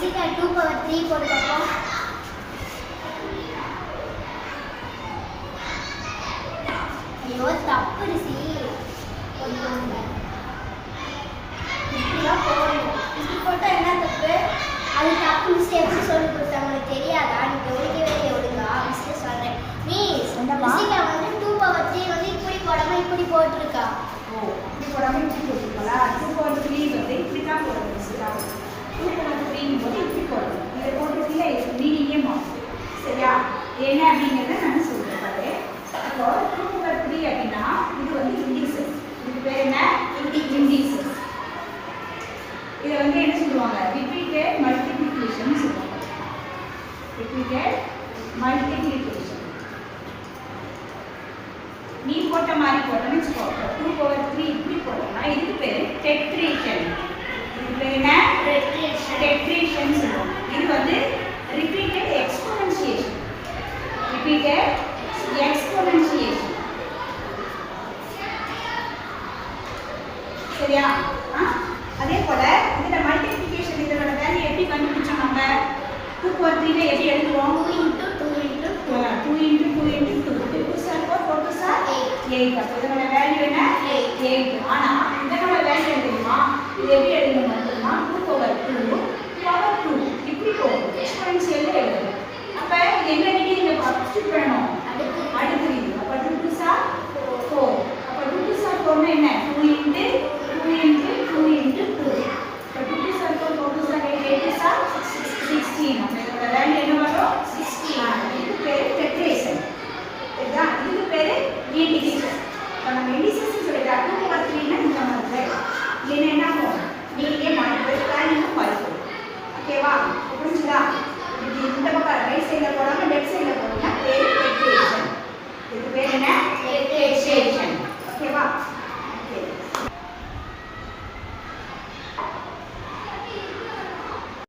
Rishika two power three போட்டு பார்ப்போம் ஐயோ தப்பு கொஞ்சம் இப்படிலாம் போடணும். இப்படி போட்டால் என்ன தப்பு? அது தப்பு மிஸ் எப்படி சொல்லி கொடுத்தாங்க உனக்கு தெரியாதா? நீ இல்லை ஒழுங்கா. மிஸ் சொல்கிறேன் மிஸ்? ரிஷிகா வந்து டூ பவர் த்ரீ வந்து இப்படி போடாமல் இப்படி போட்டிருக்கா. இப்படி போடாமல் இப்படி போட்டுருக்கோங்களா டூ பவர் த்ரீ வந்து இப்படி தான் போடணும் சரியா டூ பவர் த்ரீங்கும் போது இப்படி போடணும் இதை போட்டுருக்கீங்க மீனிங்கே மாறும் சரியா என்ன அப்படிங்கிறத நான் சொல்கிறேன் அப்போ டூ பவர் த்ரீ அப்படின்னா இது வந்து இண்டிசஸ் இதுக்கு பேர் என்ன? இண்டிசஸ் இதை வந்து என்ன சொல்லுவாங்க? ரிப்பீட்டட் மல்டிப்ளிகேஷன் சொல்லுவாங்க. ரிப்பீட்டட் மல்டிப்ளிகேஷன் நீ போட்ட மாதிரி போட்டோம்னு வச்சுக்கோ டூ பவர் த்ரீ இப்படி போட்டோம்னா இதுக்கு பேர் டெட்ரேஷன் இதுக்கு பேர் என்ன டெட்ரேஷன் சொல்லுவோம் இது வந்து ரிப்பீட்டட் எக்ஸ்போனன்சியேஷன் ரிப்பீட்டட் எக்ஸ்போனன்சியேஷன் சரியா? அதே போல இதுல மல்டிப்ளிகேஷன் இதோட வேல்யூ எப்படி கண்டுபிடிச்சோம் நம்ம? டூ பவர் த்ரீல எப்படி எழுதுவோம் two into two into two two into two into two two sir four four two sir eight அப்போ இதோட வேல்யூ என்ன எயிட் ஆனா இதோட வேல்யூ என்ன தெரியுமா இது எப்படி எழுதணும் மட்டும்னா two power two power two இப்படி போகும் எக்ஸ்பென்சியல் எழுதணும் அப்ப இது எங்க நீங்க இங்க சப்ஸ்டிட் பண்ணணும் அடுத்து அடுத்து இது அப்ப டூ டூ சார் ஃபோர் அப்ப டூ டூ சார் ஃபோர்னா என்ன two into two into two into two அப்ப two two sir four four two sir eight eight two சார் சிக்ஸ்டீன் அப்ப இதோட வேல்யூ என்ன வரும் சிக்ஸ்டீன் இது பேர் டெட்ரேஷன் சரியா இதுக்கு பேரு இண்டிசஸ் இப்போ நம்ம இண்டிசஸ் சொல்லிட்டா டூ பவர் த்ரீனா இந்த மாதிரி இல்லைன்னா என்ன ஆகும் நீங்களே மாற்றி வேல்யூ மாறிக்கும் ஓகேவா புரிஞ்சுதா இது இந்த பக்கம் ரைட் சைடில் போடாமல் லெஃப்ட் சைடில் போனீங்கன்னா பேர் டெட்ரேஷன் இதுக்கு பேர் என்ன டெட்ரேஷன் ஓகேவா